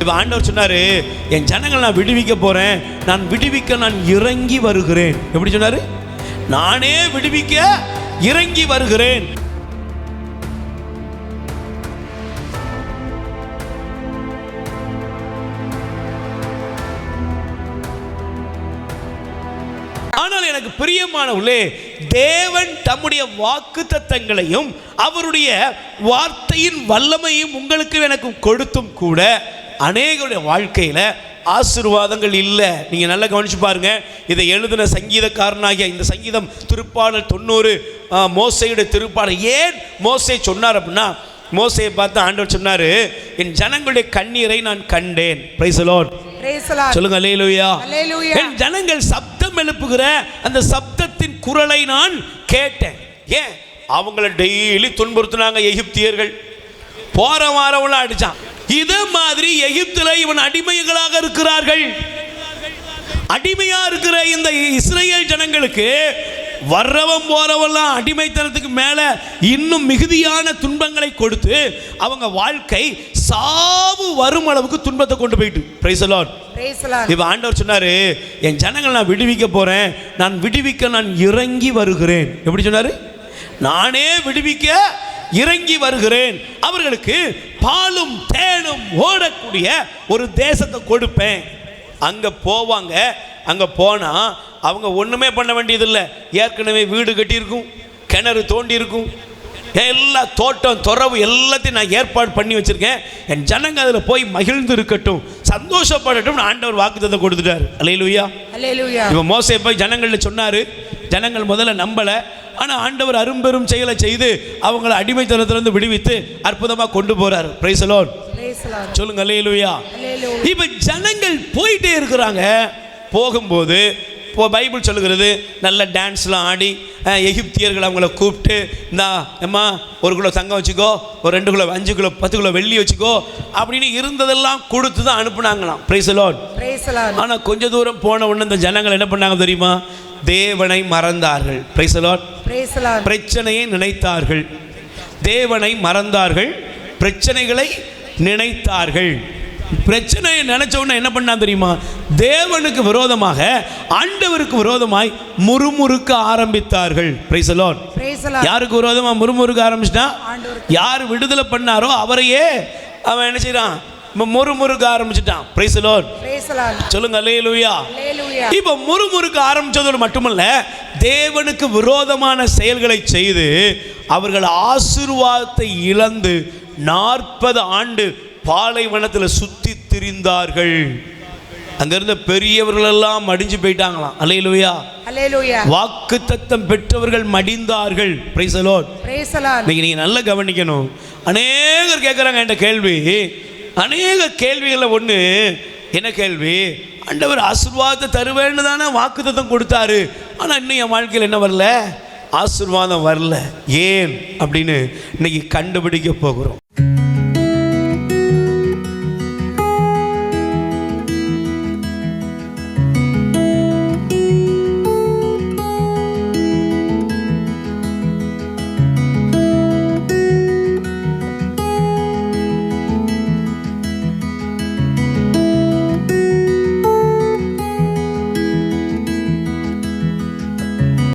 இப்போ ஆண்டவர் சொன்னாரு என் ஜனங்களை நான் விடுவிக்க போறேன். நான் விடுவிக்க நான் இறங்கி வருகிறேன். எப்படி சொன்னாரு? நானே விடுவிக்க இறங்கி வருகிறேன். ஆனால் எனக்கு பிரியமானவர்களே தேவன் தம்முடைய வாக்கு தத்தங்களையும் அவருடைய வார்த்தையின் வல்லமையும் உங்களுக்கு எனக்கு கொடுத்தும் கூட அநேகருடைய வாழ்க்கையில் ஆசீர்வாதங்கள் இல்லை. நீங்கள் நல்லா கவனிச்சு பாருங்க. இதை எழுதின சங்கீதக்காரனாகிய இந்த சங்கீதம் திருப்பாடல் தொண்ணூறு மோசையுடைய திருப்பாடல். ஏன் மோசை சொன்னார் அப்படின்னா மோசையை பார்த்து ஆண்டவர் சொன்னார் என் ஜனங்களுடைய கண்ணீரை நான் கண்டேன். சொல்லுங்க Hallelujah. என் ஜனங்கள் சப்தம் எழுப்புகிற அந்த சப்தத்தின் குரலை நான் கேட்டேன். ஏன்? அவங்கள டெய்லி துன்புறுத்தினாங்க எகிப்தியர்கள். போற வாரவங்கள அடிச்சான். இதே மாதிரி எகிப்துல இவன் அடிமைகளாக இருக்கிறார்கள். அடிமையா இருக்கிற இந்த இஸ்ரேல் ஜனங்களுக்கு வர்றவன் போறவெல்லாம் அடிமைத்தனத்துக்கு மேல இன்னும் மிகுதியான துன்பங்களை கொடுத்து அவங்க வாழ்க்கை சாவு வரும் அளவுக்கு துன்பத்தை கொண்டு போயிட்டு. Lord. இப்ப ஆண்டவர் சொன்னாரு என் ஜனங்களை நான் விடுவிக்க போறேன். நான் விடுவிக்க நான் இறங்கி வருகிறேன். எப்படி சொன்னாரு? நானே விடுவிக்க இறங்கி வருகிறேன். அவர்களுக்கு பாலும் தேனும் ஓடக்கூடிய ஒரு தேசத்தை கொடுப்பேன். அங்க போவாங்க. அங்க போனா அவங்க ஒண்ணுமே பண்ண வேண்டியதில்லை. ஏற்கனவே வீடு கட்டியிருக்கும். கிணறு தோண்டி இருக்கும் எல்லா தோட்டம் துறவு எல்லாத்தையும் நான் ஏற்பாடு பண்ணி வச்சிருக்கேன். என் ஜனங்க அதில் போய் மகிழ்ந்து இருக்கட்டும். சந்தோஷப்படட்டும். ஆண்டவர் வாக்குத்தத்தை கொடுத்துட்டாரு. Hallelujah. இப்போ மோசே போய் ஜனங்கள்ல சொன்னாரு. ஜனங்கள் முதல்ல நம்பல. ஆனா ஆண்டவர் அரும்பெரும் செயலை செய்து அவங்கள அடிமைத்தனத்திலிருந்து விடுவித்து அற்புதமா கொண்டு the Lord. சொல்லுங்க Hallelujah. இப்போ ஜனங்கள் போயிட்டே இருக்கிறாங்க போகும்போது இப்போ பைபிள் சொல்லுகிறது நல்ல டான்ஸ்லாம் ஆடி எகிப்தியர்கள் அவங்கள கூப்பிட்டு இந்தா அம்மா ஒரு கிலோ தங்கம் வச்சுக்கோ ஒரு ரெண்டு கிலோ அஞ்சு கிலோ பத்து கிலோ வெள்ளி வச்சுக்கோ அப்படின்னு இருந்ததெல்லாம் கொடுத்து தான் அனுப்புனாங்களாம். Praise lord Praise the Lord. ஆனால் கொஞ்ச தூரம் போன உடனே இந்த ஜனங்கள் என்ன பண்ணாங்க தெரியுமா? தேவனை மறந்தார்கள். Praise lord Praise the Lord. பிரச்சனையை நினைத்தார்கள். தேவனை மறந்தார்கள். பிரச்சனைகளை நினைத்தார்கள். பிரச்சனையை நினைச்ச உடனே என்ன பண்ணா தெரியுமா தேவனுக்கு விரோதமாக ஆண்டவருக்கு விரோதமாய் முறுமுறுக்க ஆரம்பித்தார்கள் Lord. யாருக்கு விரோதமா முறுமுறுக்க ஆரம்பிச்சிட்டான் ஆண்டவருக்கு. யார் விடுதலை பண்ணாரோ அவரையே அவன் என்ன செய்றான் மு- முறுமுறுக்க ஆரம்பிச்சிட்டான் Lord. சொல்லுங்க Hallelujah. இப்போ முறுமுறுக்க ஆரம்பிச்சதோடு மட்டுமல்ல தேவனுக்கு விரோதமான செயல்களை செய்து அவர்கள் ஆசீர்வாதத்தை இழந்து நாற்பது ஆண்டு பாலைவனத்தில் சுத்தி திரிந்தார்கள். அங்கிருந்த பெரியவர்கள் எல்லாம் மடிஞ்சு போயிட்டாங்களாம். அல்லேலூயா. Hallelujah. வாக்கு தத்தம் பெற்றவர்கள் மடிந்தார்கள். பிரைஸ். இன்னைக்கு நீங்கள் நல்லா கவனிக்கணும். அநேகர் கேட்குறாங்க என்ற கேள்வி. அநேக கேள்விகளில் ஒன்று என்ன கேள்வி? ஆண்டவர் ஆசீர்வாதத்தை தருவேன்னு தானே வாக்குத்தத்தம் கொடுத்தாரு. ஆனால் இன்னும் என் வாழ்க்கையில் என்ன வரல? ஆசீர்வாதம் வரல. ஏன்? அப்படின்னு இன்னைக்கு கண்டுபிடிக்க போகிறோம்.